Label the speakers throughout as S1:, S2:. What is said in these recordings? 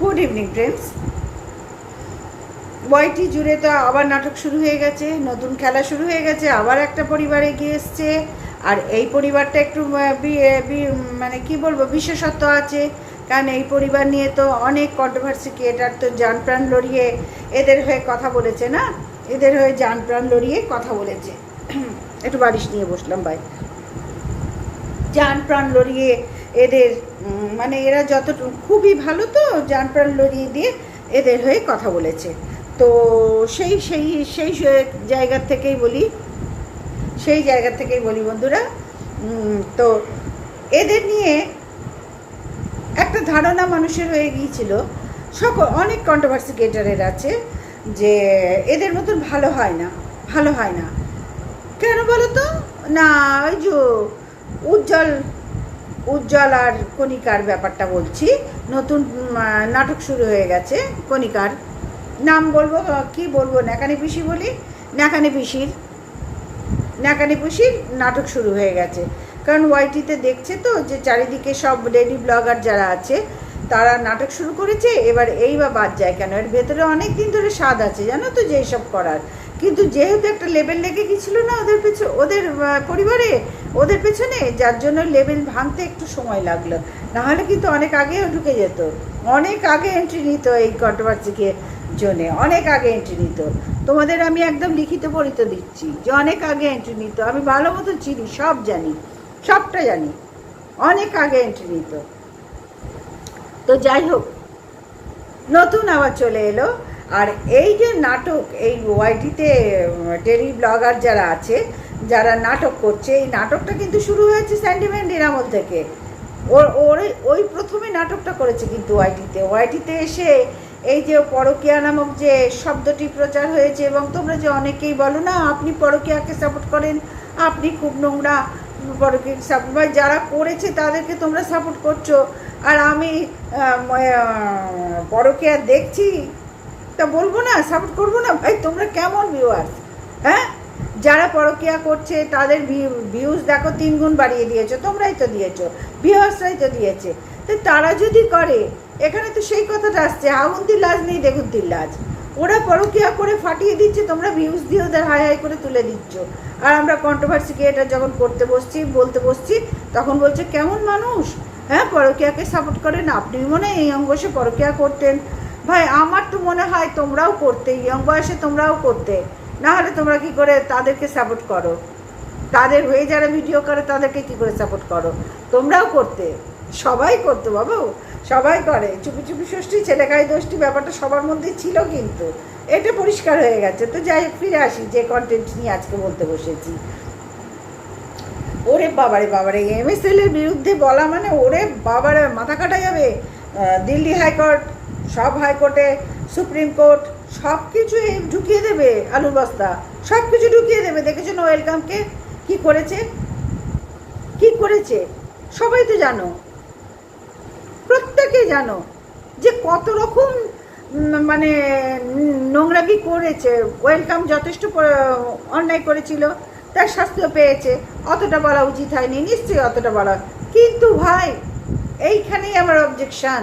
S1: Good evening friends ওয়াইটি জুড়ে তো আবার নাটক শুরু হয়ে গেছে, নতুন খেলা শুরু হয়ে গেছে, আবার একটা পরিবারে এগিয়ে এসছে, আর এই পরিবারটা একটু মানে কি বলব, বিশেষত্ব আছে, কারণ এই পরিবার নিয়ে তো অনেক কন্ট্রোভার্সি ক্রিয়েটার তো যান প্রাণ লড়িয়ে এদের হয়ে কথা বলেছে না? এদের হয়ে যান প্রাণ লড়িয়ে কথা বলেছে। একটু বারিশ নিয়ে বসলাম ভাই যান প্রাণ লড়িয়ে এদের মানে এরা যতটুকু, খুবই ভালো তো যান প্রাণ লড়িয়ে দিয়ে এদের হয়ে কথা বলেছে। তো সেই সেই সেই জায়গার থেকেই বলি, সেই জায়গা থেকেই বলি বন্ধুরা তো এদের নিয়ে একটা ধারণা মানুষের হয়ে গিয়েছিল। সকল অনেক কন্ট্রোভার্সি ক্রিয়েটারের আছে যে এদের মতন ভালো হয় না, ভালো হয় না। কেন বলো তো? না, ওই যে উজ্জ্বল উজ্জ্বল আর কণিকার ব্যাপারটা বলছি। নতুন নাটক শুরু হয়ে গেছে কণিকার। নাম বলব কি বলব, ন্যাকানি পিসি বলি? ন্যাকানি পিসির ন্যাকানি পিসির নাটক শুরু হয়ে গেছে। কারণ ওয়াইটিতে দেখছে তো যে চারিদিকে সব লেডি ব্লগার যারা আছে, তারা নাটক শুরু করেছে, এবার এই বা বাদ যায় কেন? এর ভেতরে অনেক দিন ধরে স্বাদ আছে, জানো তো যে এইসব করার। কিন্তু যেহেতু একটা লেবেল লেগে গেছিল না ওদের পেছনে, ওদের পরিবারে, ওদের পেছনে, যার জন্য লেবেল ভাঙতে একটু সময় লাগল। নাহলে কিন্তু অনেক আগেও ঢুকে যেত। অনেক আগে এন্ট্রি নিত এই কন্ট্রোভার্সিকে জন্যে অনেক আগে এন্ট্রি নিত। তোমাদের আমি একদম লিখিত পড়িত দিচ্ছি যে অনেক আগে এন্ট্রি নিত। আমি ভালো মতো চিনি, সব জানি, সবটা জানি। অনেক আগে এন্ট্রি নিত। তো যাই হোক, নতুন আবার চলে এলো। আর এই যে নাটক, এই ওয়াইটিতে টেলি ব্লগার যারা আছে, যারা নাটক করছে, এই নাটকটা কিন্তু শুরু হয়েছে স্যান্ডিম্যান্ডির আমল থেকে। ওর ওর ওই প্রথমে নাটকটা করেছে কিন্তু ওয়াইটিতে। ওয়াইটিতে এসে এই যে পরকিয়া নামক যে শব্দটি প্রচার হয়েছে, এবং তোমরা যে অনেকেই বলো, না, আপনি পরকিয়াকে সাপোর্ট করেন, আপনি খুব নোংরা পরকিয়া সাপোর্ট বা যারা করেছে, তাদেরকে তোমরা সাপোর্ট করছ। আর আমি পরকিয়া দেখছি তা বলব না সাপোর্ট করব না? ভাই, তোমরা কেমন ভিউয়ার্স হ্যাঁ? যারা পরকিয়া করছে, তাদের ভিউজ দেখো, তিন গুণ বাড়িয়ে দিয়েছ। তোমরাই তো দিয়েছ। ভিউয়ার্সরাই তো দিয়েছে। তো তারা যদি করে, এখানে তো সেই কথাটা আসছে আগুন্তির লাজ নেই দেখুন লাজ। ওরা পরকিয়া করে ফাটিয়ে দিচ্ছে, তোমরা ভিউজ দিয়ে ওদের হাই হাই করে তুলে দিচ্ছ। আর আমরা কন্ট্রোভার্সি এটা যখন করতে বসছি, বলতে বসছি, তখন বলছে, কেমন মানুষ? হ্যাঁ পরকিয়াকে সাপোর্ট করেন আপনি মনে হয় এই অঙ্গ বয়সে পরকিয়া করতেন। ভাই, আমার তো মনে হয় তোমরাও করতে ইয়ং বয়সে তোমরাও করতে। না হলে তোমরা কি করে তাদেরকে সাপোর্ট করো? তাদের হয়ে যারা ভিডিও করে, তাদেরকে কি করে সাপোর্ট করো? তোমরাও করতে। সবাই করতো বাবু, সবাই করে। চুপি চুপি ষষ্ঠী ছেলেকাই দোষটি ব্যাপারটা সবার মধ্যেই ছিল কিন্তু। এটা পরিষ্কার হয়ে গেছে। তো যাই ফিরে আসি, যে কন্টেন্ট নিয়ে আজকে বলতে বসেছি। ওরে বাবারে বাবারে এমএসএল এর বিরুদ্ধে বলা মানে ওরে বাবারে, মাথা কাটা যাবে। দিল্লি হাইকোর্ট সব হাইকোর্টে সুপ্রিম কোর্ট সব কিছু ঢুকিয়ে দেবে আলুর বস্তা। সব কিছু ঢুকিয়ে দেবে। দেখেছ না ওয়েলকামকে কি করেছে? কি করেছে? সবাই তো জানো। প্রত্যেকে জানো যে কত রকম মানে নোংরামি করেছে। ওয়েলকাম যথেষ্ট অন্যায় করেছিল, তার শাস্তিও পেয়েছে। অতটা বলা উচিত হয়নি, নিশ্চয়ই অতটা বলা। কিন্তু ভাই, এইখানেই আমার অবজেকশন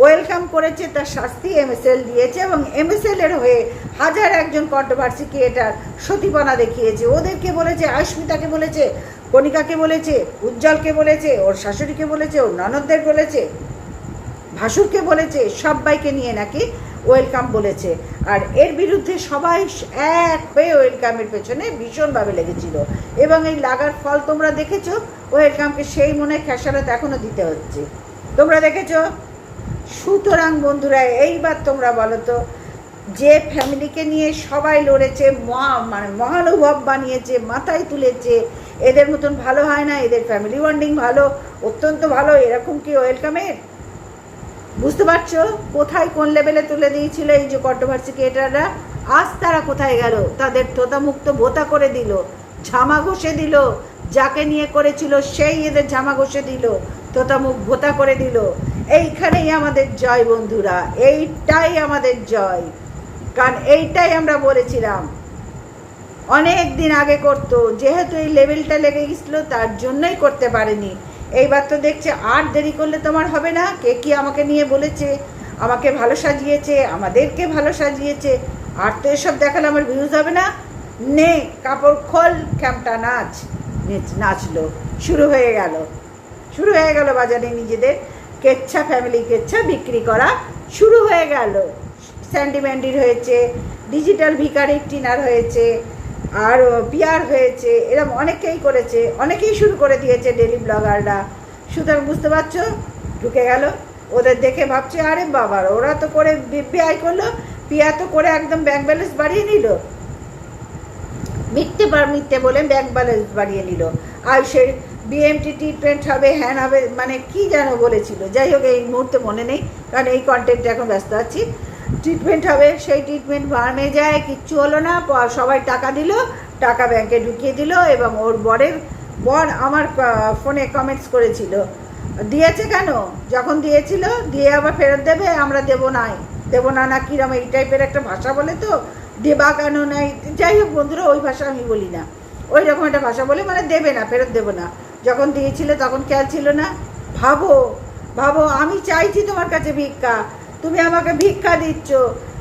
S1: ওয়েলকাম করেছে, তার শাস্তি এমএসএল দিয়েছে এবং এমএসএল এর হয়ে হাজার একজন কন্ট্রোভার্সি ক্রিয়েটার সতীপনা দেখিয়েছে। ওদেরকে বলেছে আয়স্মিতাকে বলেছে, কণিকাকে বলেছে, উজ্জ্বলকে বলেছে, ওর শাশুড়িকে বলেছে, ওর ননদদের বলেছে, ভাসুরকে বলেছে, সবাইকে নিয়ে নাকি ওয়েলকাম বলেছে। আর এর বিরুদ্ধে সবাই এক হয়ে ওয়েলকামের পেছনে ভীষণভাবে লেগেছিল। এবং এই লাগার ফল তোমরা দেখেছ? ওয়েলকামকে সেই মনে খেসারত এখনও দিতে হচ্ছে। তোমরা দেখেছ? সুতরাং বন্ধুরা, এইবার তোমরা বলো তো, যে ফ্যামিলিকে নিয়ে সবাই লড়েছে, মহা মানে মহানুভব বানিয়েছে, মাথায় তুলেছে, এদের মতন ভালো হয় না, এদের ফ্যামিলি বন্ডিং ভালো, অত্যন্ত ভালো, এরকম কি ওয়েলকামের বুঝতে পারছ? কোথায় কোন লেভেলে তুলে দিয়েছিল এই যে কন্ট্রোভার্সি ক্রিয়েটাররা আজ তারা কোথায় গেল? তাদের তোতামুক্ত ভোতা করে দিল, ঝামা ঘষে দিল, যাকে নিয়ে করেছিল সেই এদের ঝামা ঘষে দিল, তোতামুখ ভোতা করে দিল। এইখানেই আমাদের জয় বন্ধুরা, এইটাই আমাদের জয়। কারণ এইটাই আমরা বলেছিলাম, অনেক দিন আগে করতো, যেহেতু এই লেভেলটা লেগে গেছিল, তার জন্যই করতে পারেনি। এইবার তো দেখছে আর দেরি করলে তোমার হবে না, কে কি আমাকে নিয়ে বলেছে, আমাকে ভালো সাজিয়েছে, আমাদেরকে ভালো সাজিয়েছে, আর তো এসব দেখালে আমার ভিউজ হবে না। নে, কাপড় খোল, ক্যাম্পটা নাচ, নাচলো, শুরু হয়ে গেল। শুরু হয়ে গেল বাজারে নিজেদের। কেচ্ছা ফ্যামিলি কেচ্ছা বিক্রি করা শুরু হয়ে গেল। স্যান্ডি ম্যান্ডির হয়েছে ডিজিটাল ভিকারির টিনার হয়েছে, আর পিয়ার হয়েছে এরকম অনেকেই করেছে, অনেকেই শুরু করে দিয়েছে ডেলি ব্লগাররা সুতরাং বুঝতে পারছ? ঢুকে গেল। ওদের দেখে ভাবছে, আরে বাবার ওরা তো করে বিআই করল পিয়া তো করে একদম ব্যাংক ব্যালেন্স বাড়িয়ে নিল। মিথ্যে মিথ্যে বলে ব্যাংক ব্যালেন্স বাড়িয়ে নিল। আয়ুষের বিএমটি ট্রিটমেন্ট হবে হ্যান হবে মানে কি যেন বলেছিল। যাই হোক, এই মুহূর্তে মনে নেই, কারণ এই কন্টেন্টে এখন ব্যস্ত আছি। ট্রিটমেন্ট হবে, সেই ট্রিটমেন্ট ফার্মে যায়, কিচ্ছু হলো না সবাই টাকা দিল, টাকা ব্যাংকে ঢুকিয়ে দিল, এবং ওর বরের বর আমার ফোনে কমেন্টস করেছিল। দিয়েছে কেন? যখন দিয়েছিল, দিয়ে আবার ফেরত দেবে, আমরা দেবো নাই। দেবো না না, কিরম, এই টাইপের একটা ভাষা বলে তো, দেবা কেন নাই? যাই হোক, বন্ধুরা, ওই ভাষা আমি বলি না। ওই রকম একটা ভাষা বলে মানে দেবে না, ফেরত দেবো না। যখন দিয়েছিল তখন খেয়াল ছিল না। ভাবো ভাবো, আমি চাইছি তোমার কাছে ভিক্ষা। তুমি আমাকে ভিক্ষা দিচ্ছ।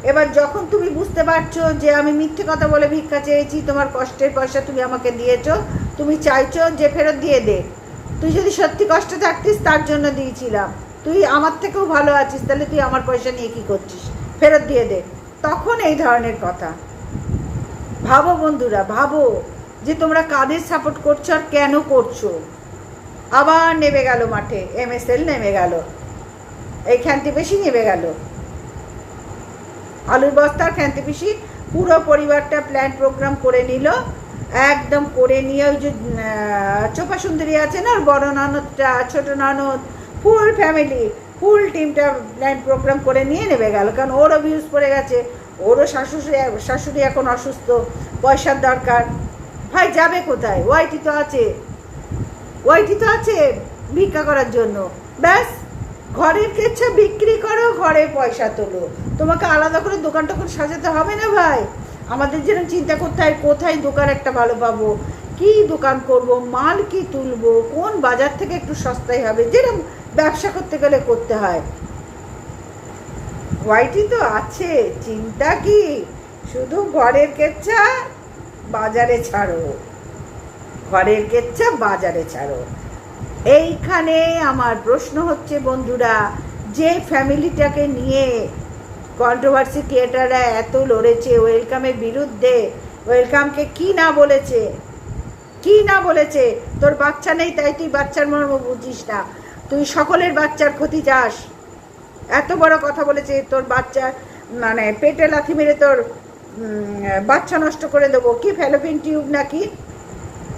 S1: এবার যখন তুমি বুঝতে পারছ যে আমি মিথ্যে কথা বলে ভিক্ষা চেয়েছি, তোমার কষ্টের পয়সা তুমি আমাকে দিয়েছ, তুমি চাইছো যে ফেরত দিয়ে দে। তুই যদি সত্যি কষ্টে থাকতিস, তার জন্য দিয়েছিলাম। তুই আমার থেকেও ভালো আছিস, তাহলে তুই আমার পয়সা নিয়ে কি করছিস? ফেরত দিয়ে দে। তখন এই ধরনের কথা। ভাবো বন্ধুরা, ভাবো। যে তোমরা কাদের সাপোর্ট করছ আর কেন করছ? আবার নেমে গেল মাঠে এমএসএল নেমে গেল। এই খ্যান্তি বেশি নেমে গেল। আলুর বস্তার খ্যান্তি পিসি পুরো পরিবারটা প্ল্যান প্রোগ্রাম করে নিল। একদম করে নিয়ে ওই যে চোপা সুন্দরী আছে না ওর বড় ননদটা ছোট ননদ ফুল ফ্যামিলি ফুল টিমটা প্ল্যান প্রোগ্রাম করে নিয়ে নেমে গেল। কারণ ওরও ভিউজ পড়ে গেছে, ওরও শাশুড়ি শাশুড়ি এখন অসুস্থ, পয়সার দরকার। ভাই, যাবে কোথায়? ওয়াইটি তো আছে। ওয়াইটি তো আছে ভিক্ষা করার জন্য। ব্যাস, ঘরের কেচ্ছা বিক্রি করো, ঘরে পয়সা তোলো। তোমাকে আলাদা করে দোকান টোকান সাজাতে হবে না ভাই? আমাদের যেরকম চিন্তা করতে হয়, কোথায় দোকান একটা ভালো পাবো? কি দোকান করব? মাল কি তুলবো? কোন বাজার থেকে একটু সস্তায় হবে? যেরকম ব্যবসা করতে গেলে করতে হয়। হোয়াইটই তো আছে, চিন্তা কি? শুধু ঘরের কেচ্ছা বাজারে ছাড়ো। ঘরের কেচ্ছা বাজারে ছাড়ো। এইখানে আমার প্রশ্ন হচ্ছে, বন্ধুরা, যে ফ্যামিলিটাকে নিয়ে কন্ট্রোভার্সি ক্রিয়েটাররা এত লড়েছে ওয়েলকামের বিরুদ্ধে ওয়েলকামকে কি না বলেছে, কি না বলেছে, তোর বাচ্চা নেই তাই তুই বাচ্চার মর্ম বুঝিস না। তুই সকলের বাচ্চার ক্ষতি চাস। এত বড় কথা বলেছে, তোর বাচ্চা মানে পেটে লাথি মেরে তোর বাচ্চা নষ্ট করে দেবো। কি ফ্যালোপিন টিউব নাকি?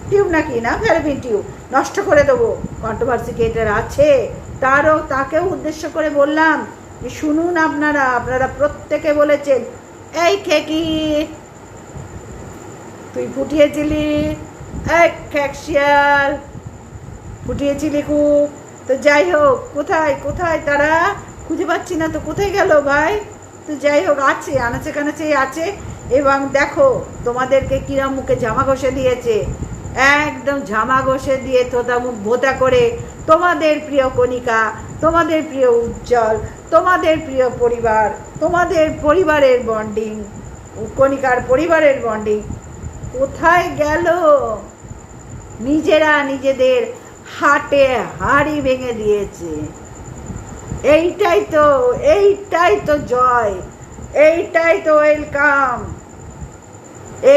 S1: টিউব নাকি না? ফ্যালোপিন টিউব নষ্ট করে দেবো। কন্ট্রোভার্সি ক্রিয়েটার আছে। তারও, তাকেও উদ্দেশ্য করে বললাম শুনুন আপনারা আপনারা প্রত্যেকে বলেছেন, এই খেকি তুই ফুটিয়েছিলি? এক ফুটিয়েছিলি খুব। তো যাই হোক, কোথায় কোথায় তারা? খুঁজে পাচ্ছি না তো, কোথায় গেল ভাই? তো যাই হোক, আছে, আনাচে কানাচেই আছে। এবং দেখো, তোমাদেরকে কিরম মুখে জামা ঘষে দিয়েছে। একদম জামা ঘষে দিয়ে তোতা মুখ ভোতা করে তোমাদের প্রিয় কণিকা, তোমাদের প্রিয় উজ্জ্বল, তোমাদের প্রিয় পরিবার, তোমাদের পরিবারের বন্ডিং কণিকার পরিবারের বন্ডিং কোথায় গেল? নিজেরা নিজেদের হাটে হাড়ি ভেঙে দিয়েছে। এইটাই তো এইটাই তো জয়, এইটাই তো ওয়েলকাম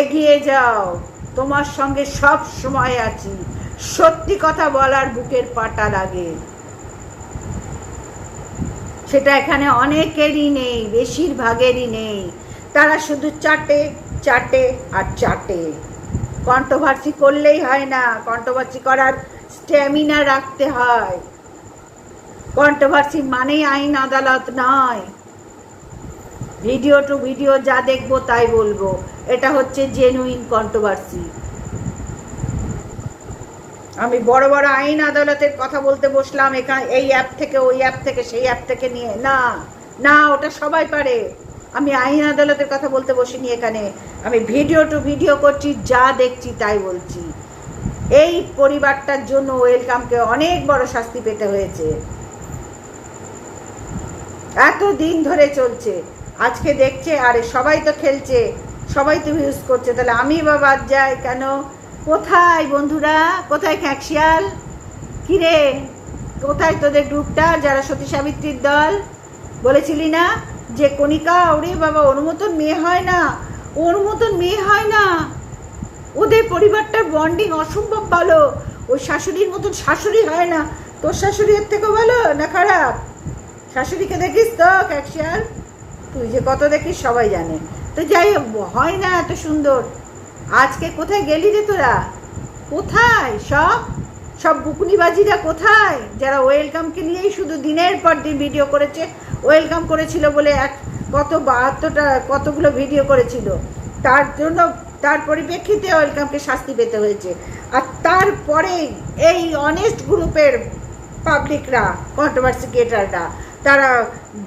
S1: এগিয়ে যাও, তোমার সঙ্গে সব সময় আছি। সত্যি কথা বলার বুকের পাটা লাগে। সেটা এখানে অনেকেরই নেই, বেশিরভাগেরই নেই। তারা শুধু চাটে চাটে আর চাটে। কন্ট্রোভার্সি করলেই হয় না কন্ট্রোভার্সি করার স্ট্যামিনা রাখতে হয়। কন্ট্রোভার্সি মানেই আইন, আদালত নয় ভিডিও টু ভিডিও যা দেখব তাই বলব। এটা হচ্ছে জেনুইন কন্ট্রোভার্সি আমি বড় বড় আইন, আদালতের কথা বলতে বসলাম, এখানে এই অ্যাপ থেকে, ওই অ্যাপ থেকে, সেই অ্যাপ থেকে নিয়ে। না না, ওটা সবাই পারে। আমি আইন, আদালতের কথা বলতে বসিনি এখানে। আমি ভিডিও টু ভিডিও করছি, যা দেখছি তাই বলছি। এই পরিবারটার জন্য ওয়েলকামকে অনেক বড় শাস্তি পেতে হয়েছে। এত দিন ধরে চলছে। আজকে দেখছে, আরে সবাই তো খেলছে, সবাই তো ইউজ করছে। তাহলে আমি বা বাদ যাই কেন? কোথায় বন্ধুরা? কোথায় খ্যাকশিয়াল কিরে? কোথায় তোদের গ্রুপটা? যারা সতী সাবিত্রীর দল? বলেছিলি না যে কণিকা ওরে বাবা, ওর মতন মেয়ে হয় না, ওর মতন মেয়ে হয় না। ওদের পরিবারটার বন্ডিং অসম্ভব ভালো। ওই শাশুড়ির মতন শাশুড়ি হয় না। তোর শাশুড়ি এর থেকেও ভালো না খারাপ? শাশুড়িকে দেখিস তো ক্যাকশিয়াল তুই যে কত দেখিস, সবাই জানে। তো যাই হয় না এত সুন্দর। আজকে কোথায় গেলি রে তোরা? কোথায়? সব? সব বুকুনিবাজিরা কোথায়? যারা ওয়েলকামকে নিয়েই শুধু দিনের পর দিন ভিডিও করেছে, ওয়েলকাম করেছিল বলে এক কত বাহাত্তরটা, কতগুলো ভিডিও করেছিল। তার জন্য, তার পরিপ্রেক্ষিতে ওয়েলকামকে শাস্তি পেতে হয়েছে। আর তারপরে এই অনেস্ট গ্রুপের পাবলিকরা কন্ট্রোভার্সি ক্রিয়েটাররা তারা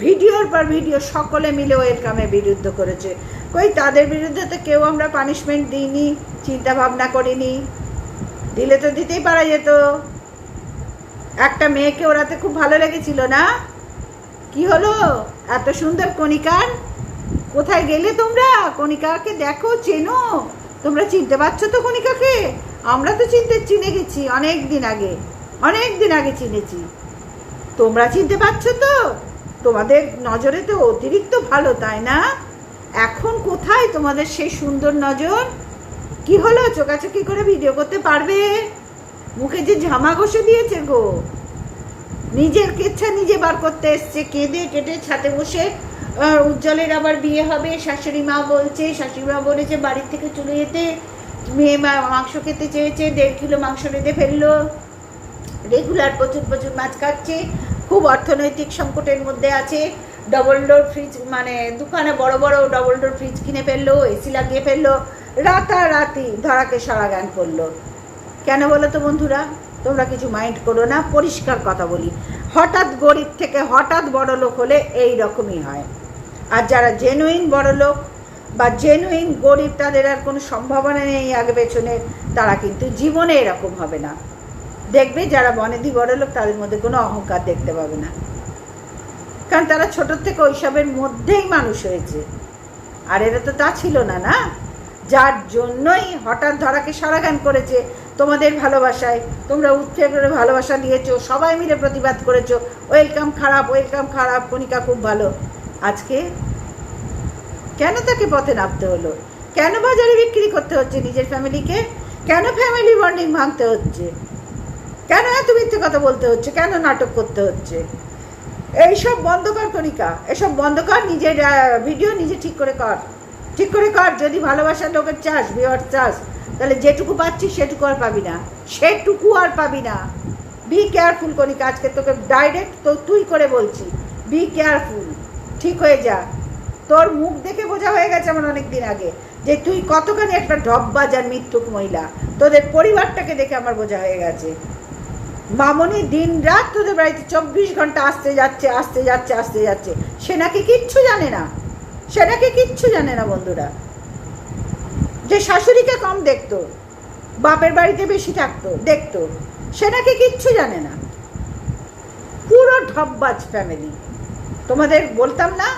S1: ভিডিওর পর ভিডিও সকলে মিলে ওয়েলকামে বিরুদ্ধ করেছে। কই, তাদের বিরুদ্ধে তো কেউ আমরা পানিশমেন্ট দিইনি চিন্তা ভাবনা করিনি। দিলে তো দিতেই পারা যেত। একটা মেয়েকে ওরাতে খুব ভালো লেগেছিল না? কি হলো? এত সুন্দর কণিকার? কোথায় গেলে তোমরা? কণিকাকে দেখো, চেনো। তোমরা চিনতে পারছ তো কণিকাকে? আমরা তো চিনতে চিনে গেছি, অনেক দিন আগে। অনেক দিন আগে চিনেছি। তোমরা চিনতে পারছ তো? তোমাদের নজরে তো অতিরিক্ত ভালো, তাই না? এখন কোথায় তোমাদের সেই সুন্দর নজর? কি হলো? চোকাচোকি করে ভিডিও করতে পারবে? মুখে যে ঝামা ঘষে দিয়েছে গো। নিজের কেচ্ছা নিজে বার করতে এসছে। কেঁদে কেটে ছাতে বসে উজ্জ্বলের আবার বিয়ে হবে। শাশুড়ি মা বলছে, শাশুড়ি মা বলেছে বাড়ির থেকে চলে যেতে। মেয়ে মা মাংস খেতে চেয়েছে, দেড় কিলো মাংস রেঁধে ফেলল। রেগুলার প্রচুর প্রচুর মাছ খাচ্ছে খুব অর্থনৈতিক সংকটের মধ্যে আছে। ডবল ডোর ফ্রিজ মানে দোকানে বড় বড় ডবল ডোর ফ্রিজ কিনে ফেলল এসি লাগিয়ে ফেলল, রাতারাতি ধরাকে সারা গান করল। কেন বলো তো বন্ধুরা? তোমরা কিছু মাইন্ড করো না, পরিষ্কার কথা বলি। হঠাৎ গরিব থেকে হঠাৎ বড় লোক হলে এই রকমই হয়। আর যারা জেনুইন বড় লোক বা জেনুইন গরিব, তাদের আর কোনো সম্ভাবনা নেই আগে পেছনে। তারা কিন্তু জীবনে এরকম হবে না। দেখবে যারা বনেদি বড় লোক তাদের মধ্যে কোনো অহংকার দেখতে পাবে না। কারণ তারা ছোট থেকে ওইসবের মধ্যেই মানুষ হয়েছে। আর এরা তো তা ছিল না না? যার জন্যই হঠাৎ ধরাকে সারাগান করেছে, তোমাদের ভালোবাসায়। তোমরা উঠে করে ভালোবাসা দিয়েছ সবাই মিলে প্রতিবাদ করেছ। ওয়েলকাম খারাপ ওয়েলকাম খারাপ, কণিকা খুব ভালো। আজকে কেন তাকে পথে নামতে হলো? কেন বাজারে বিক্রি করতে হচ্ছে নিজের ফ্যামিলিকে? কেন ফ্যামিলি বন্ডিং ভাঙতে হচ্ছে? কেন এত মিথ্যে কথা বলতে হচ্ছে? কেন নাটক করতে হচ্ছে? এইসব বন্ধ কর কণিকা এসব বন্ধ কর নিজের ভিডিও নিজে ঠিক করে কর। ঠিক করে কর, যদি ভালোবাসার লোকের চাস বিয়ার চাস, তাহলে যেটুকু পাচ্ছিস সেটুকু আর পাবি না। সেটুকু আর পাবি না। বি কেয়ারফুল কণিকা, আজকে তোকে ডাইরেক্ট তো তুই করে বলছি। বি কেয়ারফুল ঠিক হয়ে যা। তোর মুখ দেখে বোঝা হয়ে গেছে আমার অনেক দিন আগে যে তুই কতখানি একটা ঢপবাজ আর মৃত্যুক মহিলা। তোদের পরিবারটাকে দেখে আমার বোঝা হয়ে গেছে। মামনি দিন রাত তোদের বাড়িতে চব্বিশ ঘণ্টা আসতে যাচ্ছে আসতে যাচ্ছে আসতে যাচ্ছে। সে নাকি কিচ্ছু জানে না। সে নাকি কিচ্ছু জানে না, বন্ধুরা। যে শাশুড়িকে কম দেখতো, বাপের বাড়িতে বেশি থাকতো, দেখতো, সে নাকি কিচ্ছু জানে না। পুরো ঢপবাজ ফ্যামিলি তোমাদের বলতাম না?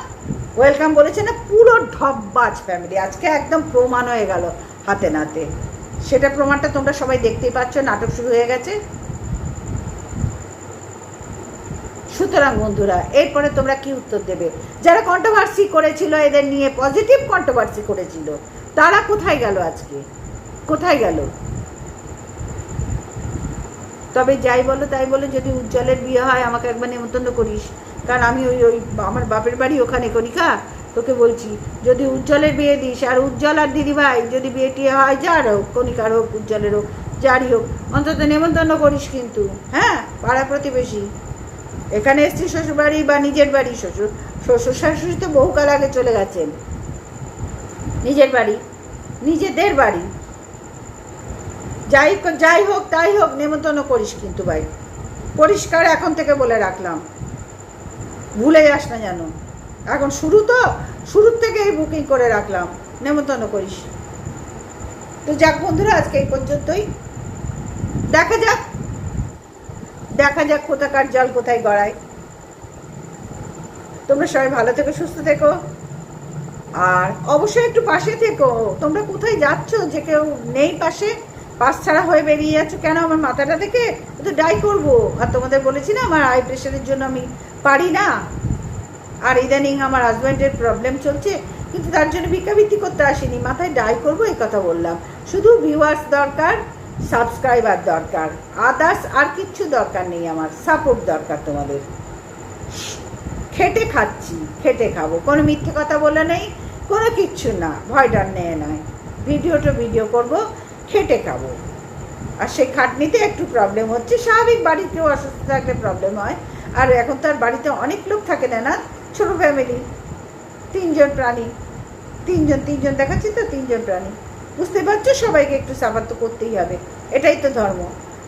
S1: ওয়েলকাম বলেছে না, পুরো ঢপবাজ ফ্যামিলি আজকে একদম প্রমাণ হয়ে গেল হাতে নাতে। সেটা প্রমাণটা তোমরা সবাই দেখতেই পাচ্ছ, নাটক শুরু হয়ে গেছে। সুতরাং বন্ধুরা, এরপরে তোমরা কি উত্তর দেবে? যারা কন্ট্রোভার্সি করেছিল, এদের নিয়ে পজিটিভ কন্ট্রোভার্সি করেছিল, তারা কোথায় গেল আজকে? কোথায় গেল? তবে যাই বলো, তাই বলো, যদি উজ্জ্বলের বিয়ে হয়, আমাকে একবার নেমন্তন্ন করিস। কারণ আমি ওই ওই আমার বাপের বাড়ি ওখানে কনিকা তোকে বলছি, যদি উজ্জ্বলের বিয়ে দিস, আর উজ্জ্বল আর দিদিভাই, যদি বিয়ে টিয়ে হয়, যার হোক কনিকার হোক, উজ্জ্বলের হোক, যারই হোক, অন্তত নেমন্তন্ন করিস কিন্তু হ্যাঁ? পাড়া প্রতিবেশী। এখানে এসছি শ্বশুর বাড়ি বা নিজের বাড়ি, শ্বশুর শ্বশুর শাশুড়ি তো বহুকাল আগে চলে গেছেন। নিজের বাড়ি, নিজেদের বাড়ি। যাই যাই হোক, তাই হোক, নেমন্তন্ন করিস কিন্তু ভাই। পরিষ্কার এখন থেকে বলে রাখলাম। ভুলে যাস না যেন। এখন শুরু তো, শুরুর থেকেই বুকিং করে রাখলাম। নেমন্তন্ন করিস। তো যাক বন্ধুরা, আজকে এই পর্যন্তই। দেখা যাক। দেখা যাক কোথাকার জল কোথায় গড়ায়। তোমরা সবাই ভালো থেকো, সুস্থ থেকো। আর অবশ্যই একটু পাশে থেকো। তোমরা কোথায় যাচ্ছ? যে কেউ নেই পাশে পাশ ছাড়া হয়ে বেরিয়ে যাচ্ছ কেন? আমার মাথাটা থেকে তো ডাই করব। আর তোমাদের বলেছি না, আমার হাই প্রেশারের জন্য আমি পারি না। আর ইদানিং আমার হাজব্যান্ডের প্রবলেম চলছে, কিন্তু তার জন্য ভিক্ষাবৃত্তি করতে আসিনি। মাথায় ডাই করব এই কথা বললাম। শুধু ভিউয়ার্স দরকার সাবস্ক্রাইবার দরকার আদার্স আর কিচ্ছু দরকার নেই আমার সাপোর্ট দরকার তোমাদের। খেটে খাচ্ছি, খেটে খাব, কোনো মিথ্যে কথা বলে নেই, কোনো কিচ্ছু না, ভয় ডর নেই নয় ভিডিওটা ভিডিও করব, খেটে খাব। আর সেই খাটনিতে একটু প্রবলেম হচ্ছে, স্বাভাবিক বাড়িতেও অসুস্থ থাকলে প্রবলেম হয়। আর এখন তো আর বাড়িতে অনেক লোক থাকে না না, ছোটো ফ্যামিলি তিনজন প্রাণী, তিনজন তিনজন দেখাচ্ছি তো, তিনজন প্রাণী। বুঝতে পারছ? সবাইকে একটু সাফার তো করতেই হবে। এটাই তো ধর্ম।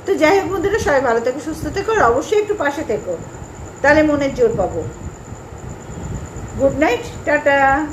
S1: তো যাই হোক বন্ধুরা, সবাই ভালো থেকো, সুস্থ থেকো, আর অবশ্যই একটু পাশে থেকো। তাহলে মনের জোর পাবো। Good night tata.